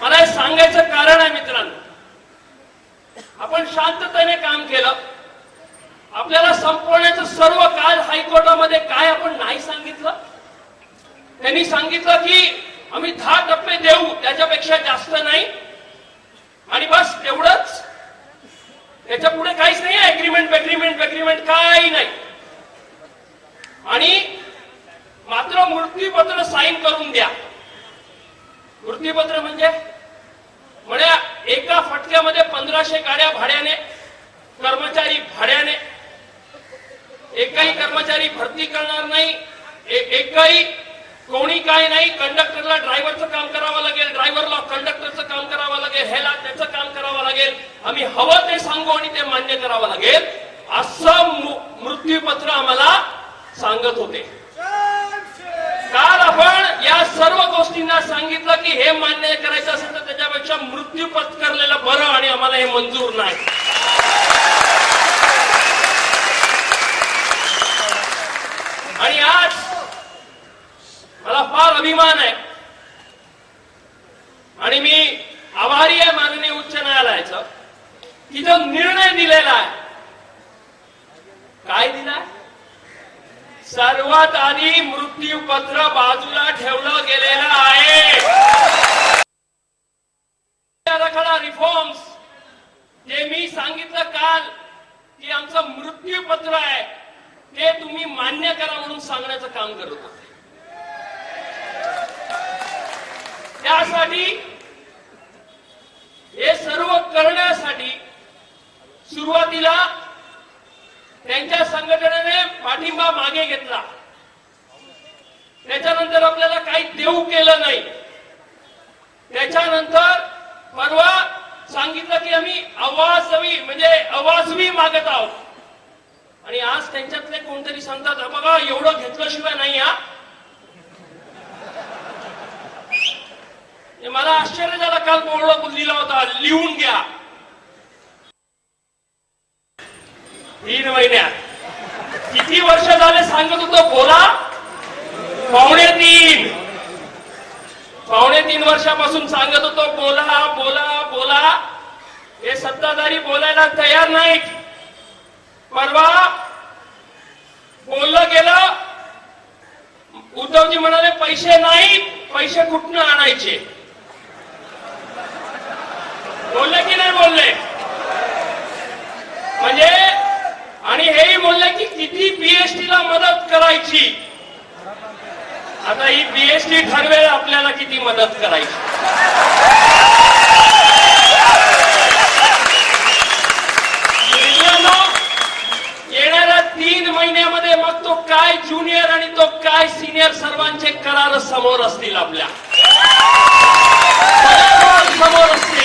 मला हे सांगायचं कारण आहे मित्रांनो. आपण शांततेने काम केलं. आपल्याला संपवण्याचं सर्व काल हायकोर्टामध्ये काय आपण नाही सांगितलं? त्यांनी सांगितलं की आम्ही दहा टप्पे देऊ त्याच्यापेक्षा जास्त नाही. आणि बस तेवढंच त्याच्या पुढे काहीच नाही अग्रीमेंट अग्रीमेंट अग्रीमेंट काही नाही. आणि मात्र मृत्यूपत्र साईन करून द्या. मृत्यूपत्र म्हणजे म्हण्या एका फटक्यामध्ये पंधराशे गाड्या भाड्याने कर्मचारी भाड्याने. एकही कर्मचारी भरती करणार नाही एकाही एकही कोणी काय नाही कंडक्टरला ड्रायव्हरचं काम करावं लागेल ड्रायव्हरला कंडक्टरचं काम करावं लागेल ह्याला त्याचं काम करावं लागेल. आम्ही हवं ते सांगू आणि ते मान्य करावं लागेल असं मृत्यूपत्र आम्हाला सांगत होते काल आपण या सर्व गोष्टींना सांगितलं की हे मान्य करायचं असेल तर त्याच्यापेक्षा मृत्यू पत्करलेलं बरं आणि आम्हाला हे मंजूर नाही. आणि आज मला फार अभिमान आहे. आणि मी आभारी आहे माननीय उच्च न्यायालयाचं. की जो निर्णय दिलेला आहे. काय दिलाय? सर्वात आधी मृत्यूपत्र बाजूला ठेवलं गेलं आहे फॉर्म्स जे मी सांगितलं काल की आमचं मृत्यूपत्र आहे ते तुम्ही मान्य करा म्हणून सांगण्याचं काम करत होते. त्यासाठी हे सर्व करण्यासाठी सुरुवातीला त्यांच्या संघटनेने पाठिंबा मागे घेतला. त्याच्यानंतर आपल्याला काही देऊ केलं नाही. त्याच्यानंतर परवा सांगितलं की आम्ही अवासवी म्हणजे अवासवी मागत आहोत. आणि आज त्यांच्यातले कोणतरी सांगतात बघा एवढं घेतल्याशिवाय नाही हा. म्हणजे मला आश्चर्य झालं काल बोलणं बोललेला होता लिहून घ्या. तीन महिन्यात. किती वर्ष झाले सांगत होतो बोला? पावणे तीन. पावणे तीन वर्षापासून सांगत होतो बोला बोला बोला. हे सत्ताधारी बोलायला तयार नाहीत. परवा बोललं गेलं उद्धवजी म्हणाले पैसे नाहीत पैसे कुठनं आणायचे? बोलले की नाही बोलले? म्हणजे आणि हेही बोलले की किती बीएसटी ला मदत करायची? आता ही बीएसटी ठरवेल आपल्याला किती मदत करायची. येणाऱ्या तीन महिन्यामध्ये मग तो काय ज्युनियर आणि तो काय सिनियर सर्वांचे करार समोर असतील आपल्या. समोर असतील.